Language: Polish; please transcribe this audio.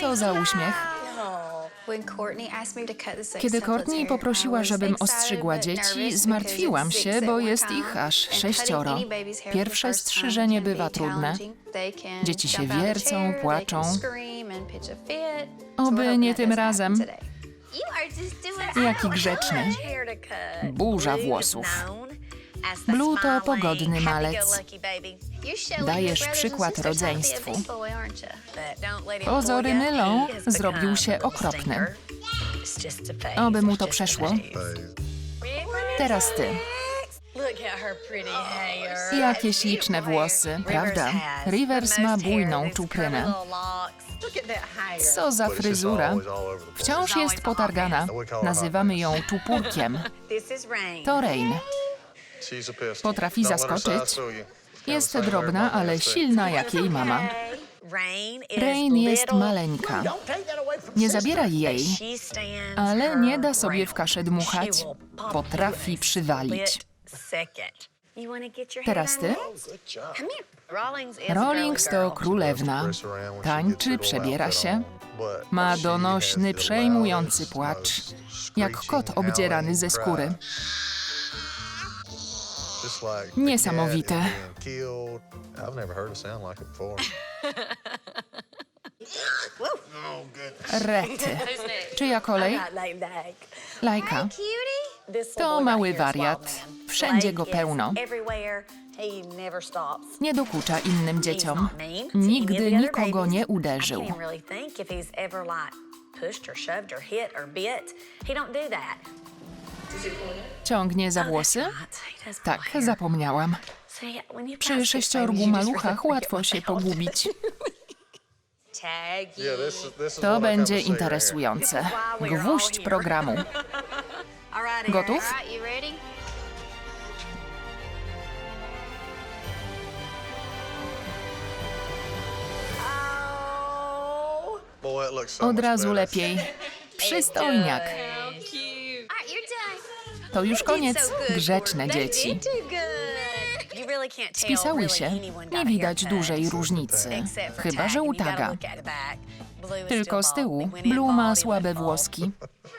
Co za uśmiech. Kiedy Courtney poprosiła, żebym ostrzygła dzieci, zmartwiłam się, bo jest ich aż sześcioro. Pierwsze strzyżenie bywa trudne. Dzieci się wiercą, płaczą. Oby nie tym razem. Jaki grzeczny. Burza włosów. Blue to pogodny malec. Dajesz przykład rodzeństwu. Pozory mylą, zrobił się okropny. Oby mu to przeszło. Teraz ty. Jakie śliczne włosy, prawda? Rivers ma bujną czuprynę. Co za fryzura. Wciąż jest potargana. Nazywamy ją tupurkiem. To Rain. Potrafi zaskoczyć. Jest drobna, ale silna jak jej mama. Rain jest maleńka. Nie zabieraj jej, ale nie da sobie w kaszę dmuchać. Potrafi przywalić. Teraz ty? Rawlings to królewna. Tańczy, przebiera się. Ma donośny, przejmujący płacz. Jak kot obdzierany ze skóry. Niesamowite. Rety. Czyja kolej? Lajka. To mały wariat. Wszędzie go pełno. Nie dokucza innym dzieciom. Nigdy nikogo nie uderzył. Ciągnie za włosy? Tak, zapomniałam. Przy sześciorgu maluchach łatwo się pogubić. To będzie interesujące. Gwóźdź programu. Gotów? Od razu lepiej. Przystojniak. To już koniec. Grzeczne dzieci. Spisały się. Nie widać dużej różnicy. Chyba, że u taga. Tylko z tyłu Blue ma słabe włoski.